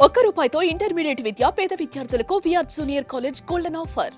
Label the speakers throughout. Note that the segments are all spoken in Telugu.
Speaker 1: ఒక్క రూపాయితో ఇంటర్మీడియట్ విద్య పేద విద్యార్థులకు VR junior college golden offer.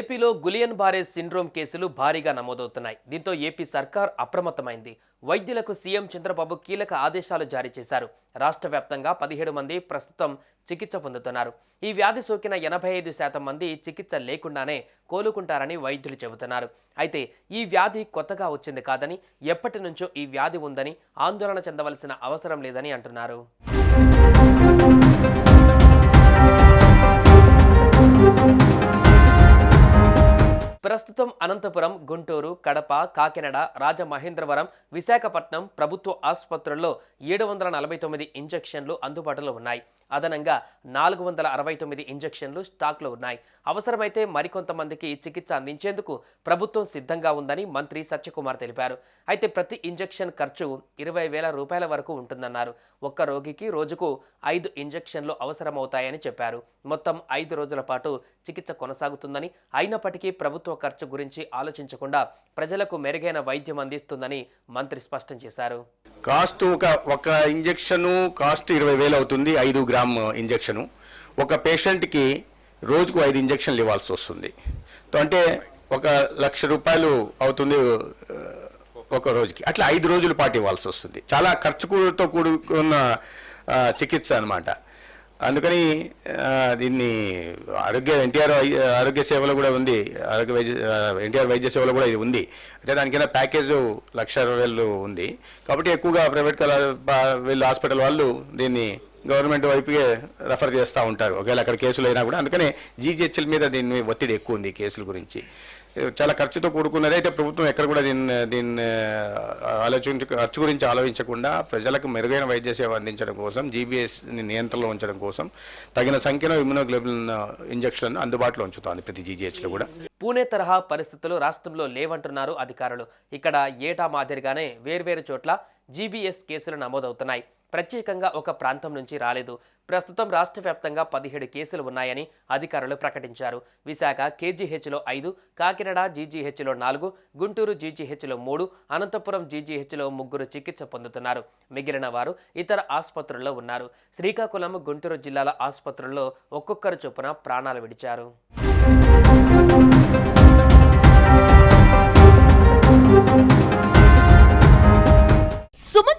Speaker 2: ఏపీలో గులియన్ బారే సిండ్రోమ్ కేసులు భారీగా నమోదవుతున్నాయి. దీంతో ఏపీ సర్కార్ అప్రమత్తమైంది. వైద్యులకు సీఎం చంద్రబాబు కీలక ఆదేశాలు జారీ చేశారు. రాష్ట్ర వ్యాప్తంగా పదిహేడు మంది ప్రస్తుతం చికిత్స పొందుతున్నారు. ఈ వ్యాధి సోకిన ఎనభై ఐదు శాతం మంది చికిత్స లేకుండానే కోలుకుంటారని వైద్యులు చెబుతున్నారు. అయితే ఈ వ్యాధి కొత్తగా వచ్చింది కాదని ఎప్పటి నుంచో ఈ వ్యాధి ఉందని ఆందోళన చెందవలసిన అవసరం లేదని అంటున్నారు. ప్రస్తుతం అనంతపురం గుంటూరు కడప కాకినాడ రాజమహేంద్రవరం విశాఖపట్నం ప్రభుత్వ ఆసుపత్రుల్లో ఏడు వందల నలభై తొమ్మిది ఇంజెక్షన్లు అందుబాటులో ఉన్నాయి. అదనంగా నాలుగు వందల అరవై తొమ్మిది ఇంజెక్షన్లు స్టాక్లో ఉన్నాయి. అవసరమైతే మరికొంతమందికి చికిత్స అందించేందుకు ప్రభుత్వం సిద్ధంగా ఉందని మంత్రి సత్యకుమార్ తెలిపారు. అయితే ప్రతి ఇంజెక్షన్ ఖర్చు ఇరవై వేల రూపాయల వరకు ఉంటుందన్నారు. ఒక్క రోగికి రోజుకు ఐదు ఇంజెక్షన్లు అవసరమవుతాయని చెప్పారు. మొత్తం ఐదు రోజుల పాటు చికిత్స కొనసాగుతుందని అయినప్పటికీ ప్రభుత్వ ఖర్చు గురించి ఆలోచించకుండా ప్రజలకు మెరుగైన వైద్యం అందిస్తుందని మంత్రి స్పష్టం చేశారు.
Speaker 3: కాస్ట్ ఒక ఒక ఇంజెక్షను కాస్ట్ ఇరవై వేలు అవుతుంది ఐదు గ్రామ్ ఇంజెక్షను. ఒక పేషెంట్కి రోజుకు ఐదు ఇంజెక్షన్లు ఇవ్వాల్సి వస్తుంది. అంటే ఒక లక్ష రూపాయలు అవుతుంది ఒక రోజుకి. అట్లా ఐదు రోజుల పాటు ఇవ్వాల్సి వస్తుంది. చాలా ఖర్చుతో కూడుకున్న చికిత్స అనమాట అందుకని దీన్ని ఆరోగ్య ఎన్టీఆర్ ఆరోగ్య సేవలో కూడా ఉంది. ఆరోగ్య వైద్య ఎన్టీఆర్ వైద్య సేవలో కూడా ఇది ఉంది. అయితే దానికైనా ప్యాకేజ్ లక్ష వేలు ఉంది. కాబట్టి ఎక్కువగా ప్రైవేట్ కళ వీళ్ళు హాస్పిటల్ వాళ్ళు దీన్ని గవర్నమెంట్ వైపుకే రెఫర్ చేస్తూ ఉంటారు. ఒకవేళ అక్కడ కేసులు అయినా కూడా. అందుకనే జీజీహెచ్ఎల్ మీద దీని ఒత్తిడి ఎక్కువ ఉంది కేసుల గురించి. చాలా ఖర్చుతో కూడుకున్నది. అయితే ప్రభుత్వం ఎక్కడ కూడా దీన్ని దీన్ని ఆలోచించ ఖర్చు గురించి ఆలోచించకుండా ప్రజలకు మెరుగైన వైద్య సేవ అందించడం కోసం జీబీఎస్ని నియంత్రణలో ఉంచడం కోసం తగిన సంఖ్యలో ఇమ్యునోగ్లోబులిన్ ఇంజక్షన్ అందుబాటులో ఉంచుతోంది ప్రతి జీజీహెచ్లో కూడా.
Speaker 2: పూణే తరహా పరిస్థితులు రాష్ట్రంలో లేవంటున్నారు అధికారులు. ఇక్కడ ఏటా మాదిరిగానే వేర్వేరు చోట్ల జీబీఎస్ కేసులు నమోదవుతున్నాయి. ప్రత్యేకంగా ఒక ప్రాంతం నుంచి రాలేదు. ప్రస్తుతం రాష్ట్ర వ్యాప్తంగా పదిహేడు కేసులు ఉన్నాయని అధికారులు ప్రకటించారు. విశాఖ కేజీహెచ్లో ఐదు కాకినాడ జీజీహెచ్లో నాలుగు గుంటూరు జీజీహెచ్లో మూడు అనంతపురం జీజీహెచ్లో ముగ్గురు చికిత్స పొందుతున్నారు. మిగిలిన వారు ఇతర ఆసుపత్రుల్లో ఉన్నారు. శ్రీకాకుళం గుంటూరు జిల్లాల ఆసుపత్రుల్లో ఒక్కొక్కరు చొప్పున ప్రాణాలు విడిచారు.